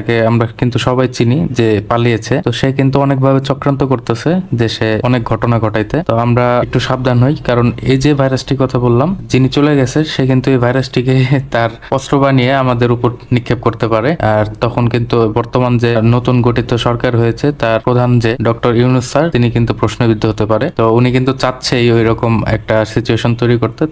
তাকে আমরা কিন্তু সবাই চিনি যে পালিয়েছে। তো সে কিন্তু অনেকভাবে চক্রান্ত করতেছে দেশে অনেক ঘটনা ঘটাইতে। তো আমরা একটু সাবধান হই, কারণ এই যে ভাইরাসটির কথা বললাম, যিনি চলে গেছে, সে কিন্তু এই ভাইরাসটিকে তার অস্ত্র বানিয়ে আমাদের উপর নিক্ষেপ করতে পারে। আর তখন কিন্তু বর্তমান যে নতুন গঠিত সরকার হয়েছে, তার প্রধান যে ডক্টর ইউনুস স্যার, তিনি কিন্তু প্রশ্নবিদ্ধ হতে পারে। তো উনি কিন্তু চাচ্ছেই ওই রকম একটা সিচুয়েশন তৈরি করতে।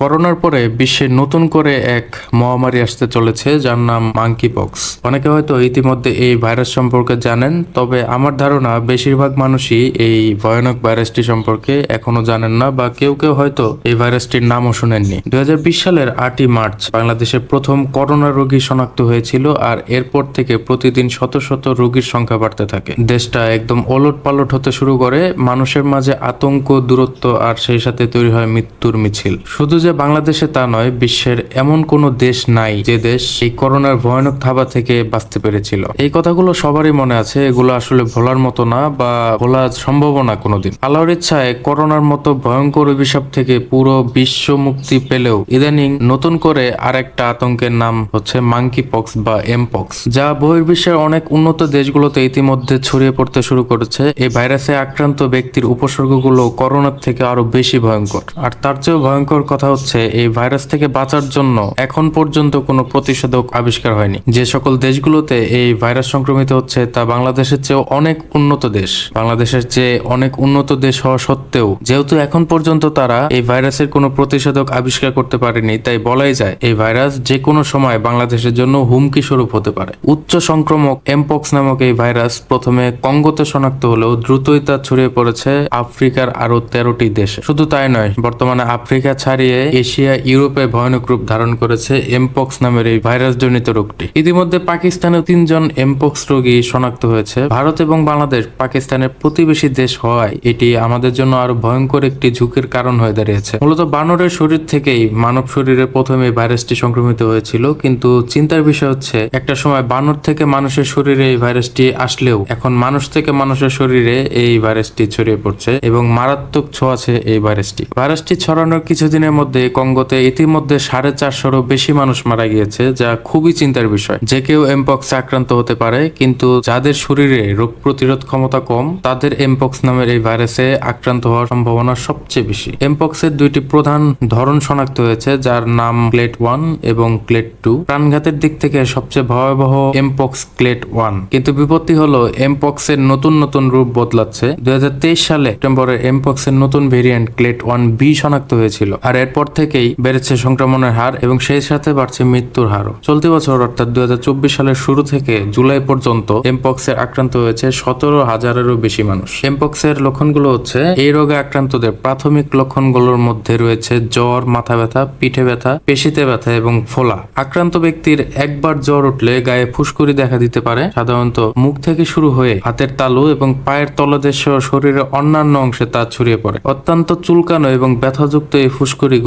করোনার পরে বিশ্বে নতুন করে এক মহামারী আসতে চলেছে, যার নাম মাঙ্কি পক্স অনেকে হয়তো ইতিমধ্যে এই ভাইরাস সম্পর্কে জানেন, তবে আমার ধারণা বেশিরভাগ মানুষই এই ভয়ানক ভাইরাসটি সম্পর্কে এখনও জানেন না বা কেউ কেউ হয়তো এই ভাইরাসটির নামও শুনেননি। দুই সালের আটই মার্চ বাংলাদেশে প্রথম করোনা রোগী শনাক্ত হয়েছিল আর এরপর থেকে প্রতিদিন শত শত রোগীর সংখ্যা বাড়তে থাকে। দেশটা একদম ওলট পালট হতে শুরু করে, মানুষের মাঝে আতঙ্ক, দূরত্ব আর সেই সাথে তৈরি হয় মৃত্যুর মিছিল। শুধু যে বাংলাদেশে তা নয়, বিশ্বের এমন কোনো দেশ নাই যে দেশ এই করোনার ভয়ানক থাবা থেকে বাঁচতে পেরেছিল। এই কথাগুলো সবারই মনে আছে, এগুলো আসলে ভোলার মতো না বা ভোলা সম্ভব না কোনোদিন। আল্লাহর ইচ্ছায় করোনার মতো ভয়ঙ্কর অভিশাপ থেকে পুরো বিশ্ব মুক্তি পেলেও ইদানিং নতুন করে আরেকটা আতঙ্কের নাম হচ্ছে মাঙ্কি পক্স বা এম পক্স যা বহির্বিশ্বের অনেক উন্নত দেশগুলোতে ইতিমধ্যে ছড়িয়ে পড়তে শুরু করেছে। এই ভাইরাসে আক্রান্ত ব্যক্তির উপসর্গগুলো করোনার থেকে আরও বেশি ভয়ঙ্কর। আর তার চেয়েও ভয়ঙ্কর কথা হচ্ছে, এই ভাইরাস থেকে বাঁচার জন্য এখন পর্যন্ত কোনো প্রতিষেধক আবিষ্কার হয়নি। যে সকল দেশগুলোতে এই ভাইরাস সংক্রমিত হচ্ছে, তা বাংলাদেশের চেয়েও অনেক উন্নত দেশ। বাংলাদেশের চেয়ে অনেক উন্নত দেশ হওয়া সত্ত্বেও, যেহেতু এখন পর্যন্ত তারা এই ভাইরাসের কোনো প্রতিষেধক আবিষ্কার করতে পারেনি, তাই বলাই যায়, এই ভাইরাস যে কোনো সময় বাংলাদেশের জন্য হুমকি স্বরূপ হতে পারে। উচ্চ সংক্রমক এমপক্স নামক এই ভাইরাস প্রথমে কঙ্গোতে শনাক্ত হলেও দ্রুতই তা ছড়িয়ে পড়েছে আফ্রিকার আরও তেরোটি দেশে। শুধু তাই নয়, বর্তমানে আফ্রিকা ছাড়িয়ে এশিয়া, ইউরোপে ভয়ানক রূপ ধারণ করেছে এমপক্স নামের এই ভাইরাস জনিত রোগটি। ইতিমধ্যে পাকিস্তানেও তিনজন এমপক্স রোগী শনাক্ত হয়েছে। ভারত এবং বাংলাদেশ পাকিস্তানের প্রতিবেশী দেশ হওয়ায় এটি আমাদের জন্য আরও ভয়ঙ্কর একটি ঝুঁকির কারণ হয়ে দাঁড়িয়েছে। মূলত বানরের শরীর থেকেই মানব শরীরে প্রথমে ভাইরাসটি সংক্রমিত হয়েছিল, কিন্তু চিন্তার বিষয় হচ্ছে, একটা সময় বানর থেকে মানুষের শরীরে এই ভাইরাসটি আসলেও এখন মানুষ থেকে মানুষের শরীরে এই ভাইরাসটি ছড়িয়ে পড়ছে এবং মারাত্মক ছোঁয়াছে এই ভাইরাসটি। ভাইরাসটি ছড়ানোর কিছুদিনের মধ্যে কঙ্গোতে ইতিমধ্যে সাড়ে চারশোরও বেশি মানুষ মারা গিয়েছে, যা খুবই চিন্তার বিষয়। যে কেউ এমপক্স আক্রান্ত হতে পারে, কিন্তু যাদের শরীরে রোগ প্রতিরোধ ক্ষমতা কম, তাদের এমপক্স নামের এই ভাইরাসে আক্রান্ত হওয়ার সম্ভাবনা সবচেয়ে বেশি। এমপক্সের দুইটি প্রধান ধরন শনাক্ত হয়েছে, যার নাম ক্লেট ওয়ান এবং ক্লেট টু। প্রাণঘাতের দিক থেকে সবচেয়ে ভয়াবহ এমপক্স ক্লেট ওয়ান। কিন্তু বিপত্তি হলো এমপক্স এর নতুন নতুন রূপ বদলাচ্ছে। দুই হাজার তেইশ সালে সেপ্টেম্বরে এমপক্স এর নতুন ভেরিয়েন্ট ক্লেট ওয়ান বি শনাক্ত হয়েছিল। আর এরপর থেকেই বেড়েছে সংক্রমণের হার এবং সেই সাথে বাড়ছে মৃত্যুর হারও। চলতি বছর অর্থাৎ দু হাজার চব্বিশ সালের শুরু থেকে জুলাই পর্যন্ত এমপক্স এর আক্রান্ত হয়েছে সতেরো হাজারেরও বেশি মানুষ। এমপক্স এর লক্ষণগুলো হচ্ছে, এই রোগে আক্রান্তদের প্রাথমিক লক্ষণগুলোর মধ্যে রয়েছে জ্বর, মাথা ব্যথা, পিঠে ব্যথা, পেশিতে ব্যথা এবং ফোলা। আক্রান্ত ব্যক্তির একবার জ্বর উঠলে গায়ে ফুসকুড়ি দেখা দিতে পারে, সাধারণত মুখ থেকে শুরু হয়ে হাতের তালু এবং পায়ের তলদেশ শরীরের অন্যান্য অংশে তা ছড়িয়ে পড়ে। অত্যন্ত চুলকানো এবং ব্যথাযুক্ত এই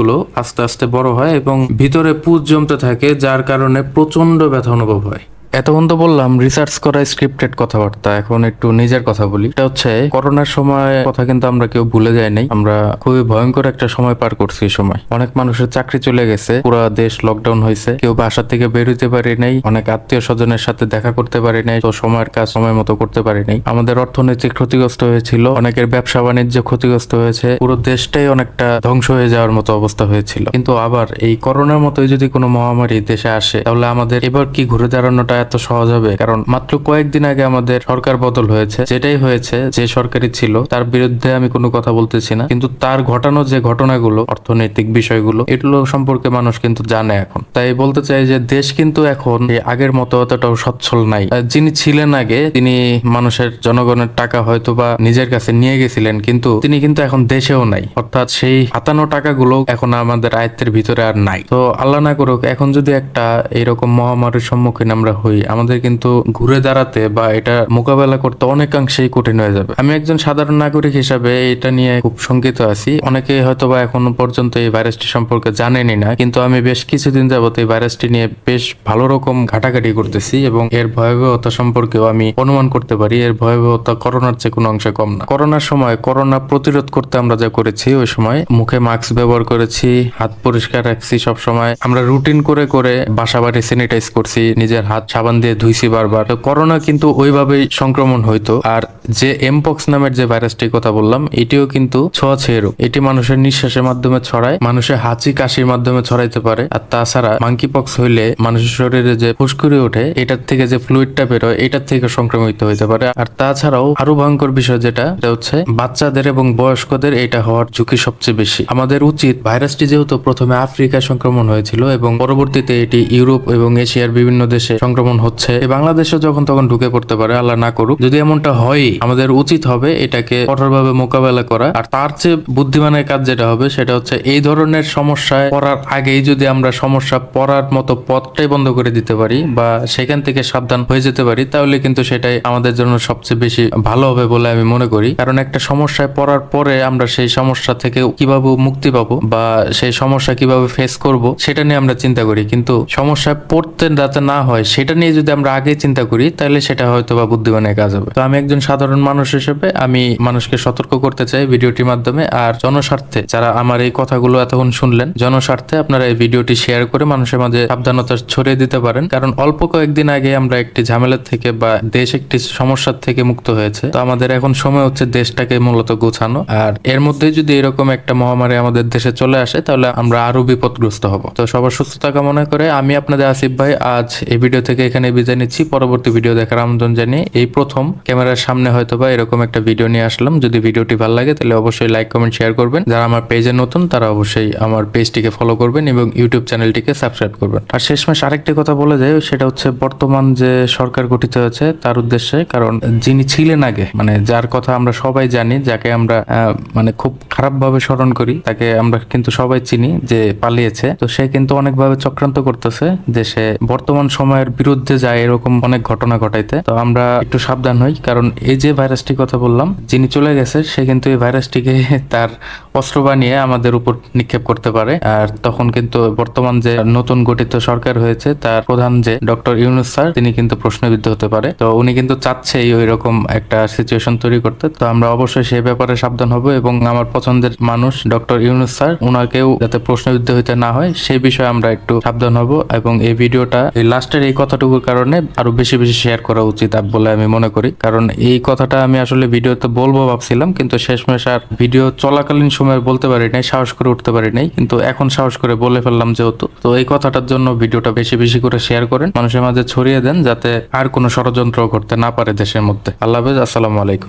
ফুসকুড়িগুলো আস্তে আস্তে বড় হয় এবং ভিতরে পুজ জমতে থাকে, যার কারণে প্রচণ্ড ব্যথা অনুভব হয়। এতক্ষণ তো বললাম রিসার্চ করা স্ক্রিপ্টেড কথাবার্তা। এখন একটু নিজের কথা বলি। এটা হচ্ছে, করোনার সময় কথা কিন্তু আমরা কেউ ভুলে যাই নাই। আমরা খুবই ভয়ঙ্কর একটা সময় পার করছি এই সময়। অনেক মানুষের চাকরি চলে গেছে, পুরো দেশ লকডাউন হয়েছে। কেউ বাসা থেকে বের হইতে পারে নাই, অনেক আত্মীয় স্বজনের সাথে দেখা করতে পারে নাই, তো সময়ের কাজ সময় মতো করতে পারে নাই। আমাদের অর্থনৈতিক ক্ষতিগ্রস্ত হয়েছিল, অনেকের ব্যবসা বাণিজ্য ক্ষতিগ্রস্ত হয়েছে, পুরো দেশটাই অনেকটা ধ্বংস হয়ে যাওয়ার মতো অবস্থা হয়েছিল। কিন্তু আবার এই করোনার মতোই যদি কোনো মহামারী দেশে আসে, তাহলে আমাদের এবার কি ঘুরে দাঁড়ানোটা এত সহজ হবে? কারণ মাত্র কয়েকদিন আগে আমাদের সরকার বদল হয়েছে। যেটাই হয়েছে, যে সরকারি ছিল, তার বিরুদ্ধে আমি কোনো কথা বলতেছি না। কিন্তু তার ঘটানো যে ঘটনাগুলো, অর্থনৈতিক বিষয়গুলো, এগুলো সম্পর্কে মানুষ কিন্তু জানে এখন। তাই বলতে চাই যে দেশ কিন্তু এখন আগের মতো অতটাও সচ্ছল নাই। যিনি ছিলেন আগে, তিনি মানুষের জনগণের টাকা হয়তো বা নিজের কাছে নিয়ে গেছিলেন, কিন্তু তিনি কিন্তু এখন দেশেও নাই। অর্থাৎ সেই হাতানো টাকাগুলো এখন আমাদের আয়ত্তের ভিতরে আর নাই। তো আল্লাহ না করুক, এখন যদি একটা এরকম মহামারীর সম্মুখীন আমরা হই, আমাদের কিন্তু ঘুরে দাঁড়াতে বা এটা মোকাবেলা করতে অনেকাংশেই কঠিন হয়ে যাবে। আমি একজন সাধারণ নাগরিক হিসাবে এটা নিয়ে খুব শঙ্কিত আছি। অনেকে হয়তো বা এখনও পর্যন্ত এই ভাইরাসটি সম্পর্কে জানেনই না, কিন্তু আমি বেশ কিছুদিন যাবত এই ভাইরাসটি নিয়ে বেশ ভালো রকম ঘাটাঘাটি করতেছি এবং এর ভয়াবহতা সম্পর্কেও আমি অনুমান করতে পারি, এর ভয়াবহতা করোনার চেয়ে কোনো অংশে কম না। করোনার সময় করোনা প্রতিরোধ করতে আমরা যা করেছি, ওই সময় মুখে মাস্ক ব্যবহার করেছি, হাত পরিষ্কার রাখছি সব সময় আমরা রুটিন করে করে বাসা বাড়ি স্যানিটাইজ করছি, নিজের হাত সাবান দিয়ে ধুইছি বারবার। তো করোনা কিন্তু ওইভাবেই সংক্রমণ হইতো। আর যে এমপক্স নামের যে ভাইরাসটির কথা বললাম, এটিও কিন্তু ছোঁয়াছুঁয়ি রোগ এটি মানুষের নিঃশ্বাসের মাধ্যমে ছড়ায়, মানুষের হাঁচি কাশির মাধ্যমে ছড়াইতে পারে। আর তাছাড়া মাঙ্কি পক্স হইলে মানুষের শরীরে যে ফুসকুড়ি ওঠে, এটার থেকে যে ফ্লুইডটা বেরোয়, এটার থেকে সংক্রমিত হইতে পারে। আর তাছাড়াও আরও ভয়ঙ্কর বিষয় যেটা, সেটা হচ্ছে বাচ্চাদের এবং বয়স্কদের এটা হওয়ার ঝুঁকি সবচেয়ে বেশি। আমাদের উচিত, ভাইরাসটি যেহেতু প্রথমে আফ্রিকায় সংক্রমণ হয়েছিল এবং পরবর্তীতে এটি ইউরোপ এবং এশিয়ার বিভিন্ন দেশে সংক্রমণ হচ্ছে। এ বাংলাদেশে যখন তখন ঢুকে পড়তে পারে, আল্লাহ না করুক। যদি এমনটা হয়, আমাদের উচিত হবে এটাকে কঠোরভাবে মোকাবেলা করা। আর তার চেয়ে বুদ্ধিমানের কাজ যেটা হবে, সেটা হচ্ছে এই ধরনের সমস্যায় পড়ার আগেই যদি আমরা সমস্যা পড়ার মতো পথটাই বন্ধ করে দিতে পারি বা সেখান থেকে সাবধান হয়ে যেতে পারি, তাহলে কিন্তু সেটাই আমাদের জন্য সবচেয়ে বেশি ভালো হবে বলে আমি মনে করি। কারণ একটা সমস্যায় পড়ার পরে আমরা সেই সমস্যা থেকে কীভাবে মুক্তি পাবো বা সেই সমস্যা কীভাবে ফেস করব, সেটা নিয়ে আমরা চিন্তা করি। কিন্তু সমস্যায় পড়তে যাতে না হয়, সেটা নিয়ে যদি আমরা আগে চিন্তা করি, তাহলে সেটা হয়তো বা বুদ্ধিমানের কাজ হবে। তো আমি একজন সাধারণ মানুষ হিসেবে আমি মানুষকে সতর্ক করতে চাই ভিডিওটির মাধ্যমে, আর জনস্বার্থে যারা আমার এই কথাগুলো এতক্ষণ শুনলেন, জনস্বার্থে আপনারা এই ভিডিওটি শেয়ার করে মানুষের মাঝে সাবধানতা ছড়িয়ে দিতে পারেন। কারণ অল্প কয়েকদিন আগে আমরা একটি ঝামেলার থেকে বা দেশ একটি সমস্যার থেকে মুক্ত হয়েছে। তো আমাদের এখন সময় হচ্ছে দেশটাকে মূলত গোছানো। আর এর মধ্যে যদি এরকম একটা মহামারী আমাদের দেশে চলে আসে, তাহলে আমরা আরও বিপদগ্রস্ত হব। তো সবার সুস্থতা কামনা করে আমি আপনাদের আসিফ ভাই আজ এই ভিডিও থেকে এখানে বিদায় নিচ্ছি। পরবর্তী ভিডিও দেখার আমন্ত্রণ জানিয়ে এই প্রথম ক্যামেরার সামনে হয়তো বা এরকম একটা ভিডিও নিয়ে আসলাম। যদি ভিডিওটি ভালো লাগে, তাহলে অবশ্যই লাইক কমেন্ট শেয়ার করবেন। যারা আমার পেজে নতুন, তারা অবশ্যই আমার পেজটিকে ফলো করবেন এবং ইউটিউব চ্যানেলটিকে সাবস্ক্রাইব করবেন। আর শেষমেশ আরেকটি কথা বলে যায় সেটা হচ্ছে বর্তমান যে সরকার গঠিত হয়েছে, তার উদ্দেশ্যে কারণ যিনি ছিলেন আগে মানে যার কথা আমরা সবাই জানি, যাকে আমরা মানে খুব খারাপভাবে স্মরণ করি, তাকে আমরা কিন্তু সবাই চিনি যে পালিয়েছে। তো সে কিন্তু অনেকভাবে চক্রান্ত করতেছে যে সে বর্তমান সময়ের বিরুদ্ধে যায় এরকম অনেক ঘটনা ঘটাইতে, তো আমরা একটু সাবধান হই, কারণ এই যে ভাইরাসটির কথা বললাম, যিনি চলে গেছে, সে কিন্তু এই ভাইরাসটিকে তার অস্ত্র বানিয়ে আমাদের উপর নিক্ষেপ করতে পারে। আর তখন কিন্তু বর্তমান যে নতুন গঠিত সরকার হয়েছে, তার প্রধান যে ডক্টর ইউনুস স্যার, তিনি কিন্তু প্রশ্নবিদ্ধ হতে পারে। তো উনি কিন্তু চাচ্ছেই ওই রকম একটা সিচুয়েশন তৈরি করতে। তো আমরা অবশ্যই সেই ব্যাপারে সাবধান হব এবং আমার পছন্দের মানুষ ডক্টর ইউনুস স্যার ওনাকেও যাতে প্রশ্নবিদ্ধ হইতে না হয়, সেই বিষয়ে আমরা একটু সাবধান হব এবং এই ভিডিওটা, এই লাস্টের এই কথাটুকুর কারণে আরও বেশি বেশি শেয়ার করা উচিত বলে আমি মনে করি। কারণ এই কথাটা আমি আসলে ভিডিওতে বলব ভাবছিলাম, কিন্তু শেষমেশ আর ভিডিও চলাকালীন সময় বলতে পারি নাই, সাহস করে উঠতে পারি নাই, কিন্তু এখন সাহস করে বলে ফেললাম যেহেতু। তো এই কথাটার জন্য ভিডিওটা বেশি বেশি করে শেয়ার করেন, মানুষের মাঝে ছড়িয়ে দেন যাতে আর কোনো ষড়যন্ত্র করতে না পারে দেশের মধ্যে। আল্লাহ হাফেজ, আসসালামু আলাইকুম।